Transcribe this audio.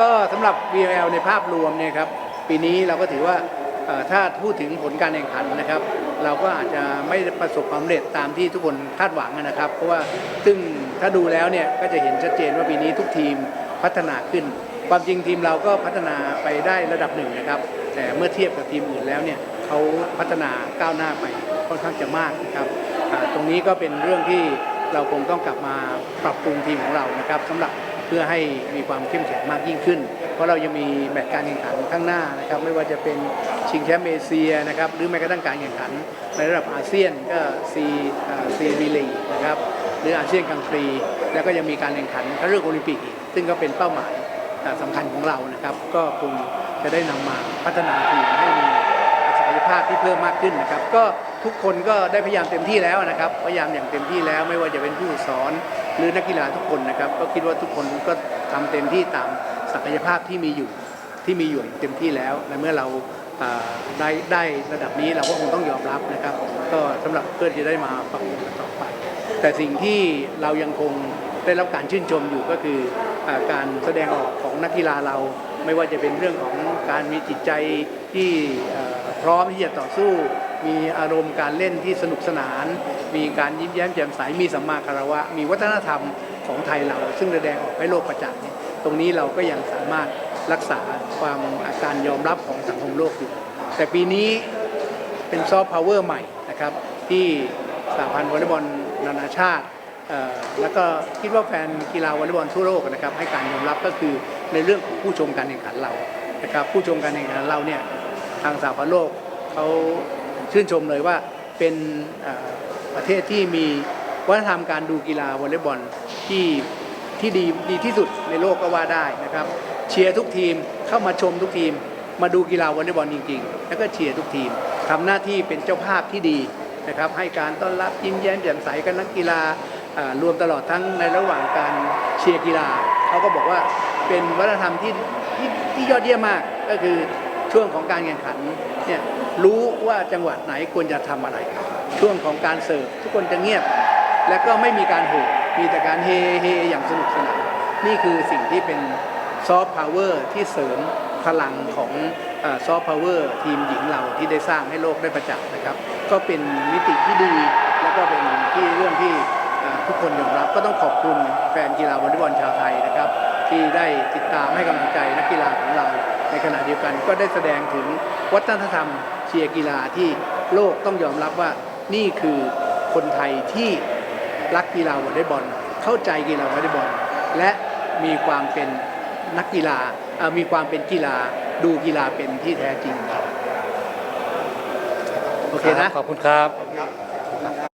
ก็สำหรับ VL ในภาพรวมเนี่ยครับปีนี้เราก็ถือว่าถ้าพูดถึงผลการแข่งขันนะครับ เราก็อาจจะไม่ประสบความสำเร็จตามที่ทุกคนคาดหวังนะครับ เพราะว่าซึ่งถ้าดูแล้วเนี่ยก็จะเห็นชัดเจนว่าปีนี้ทุกทีมพัฒนาขึ้น ความจริงทีมเราก็พัฒนาไปได้ระดับหนึ่งนะครับ แต่เมื่อเทียบกับทีมอื่นแล้วเนี่ยเขาพัฒนาก้าวหน้าไปค่อนข้างจะมากนะครับตรงนี้ก็เป็นเรื่องที่เราคงต้องกลับมาปรับปรุงทีมของเรานะครับสำหรับ พื่อให้มีความเข้มแข็งมากยิ่งขึ้น เพราะเรายังมีแมตช์การแข่งขันข้างหน้านะครับไม่ว่าจะเป็นชิงแชมป์เอเชียนะครับหรือแม้กระทั่งการแข่งขัน ในระดับอาเซียนก็ซีซีวีลีนะครับหรืออาเซียนกลางฟรี แล้วก็ยังมีการแข่งขันคัดเลือกโอลิมปิกอีกซึ่งก็เป็นเป้าหมายอ่าสำคัญของเรานะครับ ก็คงจะได้นำมาพัฒนาทีมให้มีศักยภาพที่เพิ่มมากขึ้นนะครับก็ ทุกคนก็ได้พยายามเต็มที่แล้วนะครับ พยายามอย่างเต็มที่แล้วไม่ว่าจะเป็นผู้สอนหรือนักกีฬาทุกคนนะครับ ก็คิดว่าทุกคนก็ทำเต็มที่ตามศักยภาพที่มีอยู่ที่มีอยู่เต็มที่แล้วและเมื่อเราได้ได้ระดับนี้เราก็คงต้องยอมรับนะครับ ก็สำหรับเพื่อที่ได้มาปรับปรุงกันต่อไป แต่สิ่งที่เรายังคงได้รับการชื่นชมอยู่ก็คืออการแสดงออกของนักกีฬาเราไม่ว่าจะเป็นเรื่องของการมีจิตใจที่พร้อมที่จะต่อสู้ มีอารมณ์การเล่นที่สนุกสนาน มีการยิ้มแย้มแจ่มใสมีสัมมาคารวะ มีวัฒนธรรมของไทยเรา ซึ่งแสดงออกให้โลกประจักษ์นี่ตรงนี้เราก็ยังสามารถรักษาความอาการยอมรับของสังคมโลกอยู่ แต่ปีนี้เป็นซอฟต์พาวเวอร์ใหม่นะครับที่สหพันธ์วอลเลย์บอลนานาชาติแล้วก็คิดว่าแฟนกีฬาวอลเลย์บอลทั่วโลกนะครับให้การยอมรับก็คือในเรื่องของผู้ชมการแข่งขันเรานะครับผู้ชมการแข่งขันเราเนี่ยทางสหพันธ์โลกเขา ชื่นชมเลยว่าเป็นประเทศที่มีวัฒนธรรมการดูกีฬาวอลเลย์บอลที่ที่ดีดีที่สุดในโลกก็ว่าได้นะครับ เชียร์ทุกทีมเข้ามาชมทุกทีม มาดูกีฬาวอลเลย์บอลจริง ๆ แล้วก็เชียร์ทุกทีมทำหน้าที่เป็นเจ้าภาพที่ดีนะครับ ให้การต้อนรับยิ้มแย้มแจ่มใสกับนักกีฬารวมตลอดทั้งในระหว่างการเชียร์กีฬาเขาก็บอกว่าเป็นวัฒนธรรมที่ที่ที่ยอดเยี่ยมมากก็คือ ช่วงของการแข่งขันเนี่ยรู้ว่าจังหวัดไหนควรจะทำอะไร ช่วงของการเสิร์ฟทุกคนจะเงียบ และก็ไม่มีการโหมีแต่การเฮเฮอย่างสนุกสนานนี่คือสิ่งที่เป็นซอฟต์พาวเวอร์ที่เสริมพลังของซอฟต์พาวเวอร์ทีมหญิงเราที่ได้สร้างให้โลกได้ประจักษ์นะครับ ก็เป็นมิติที่ดี แล้วก็เป็นที่เรื่องที่ทุกคนยอมรับก็ต้องขอบคุณแฟนกีฬาวอลเลย์บอลชาวไทยนะครับ ที่ได้ติดตามให้กำลังใจนัก ขณะเดียวกันก็ได้แสดงถึงวัฒนธรรมเชียร์กีฬาที่โลกต้องยอมรับว่านี่คือคนไทยที่รักกีฬาวอลเลย์บอล เข้าใจกีฬาวอลเลย์บอล และมีความเป็นนักกีฬามีความเป็นกีฬาดูกีฬาเป็นที่แท้จริงครับโอเคนะ ขอบคุณครับ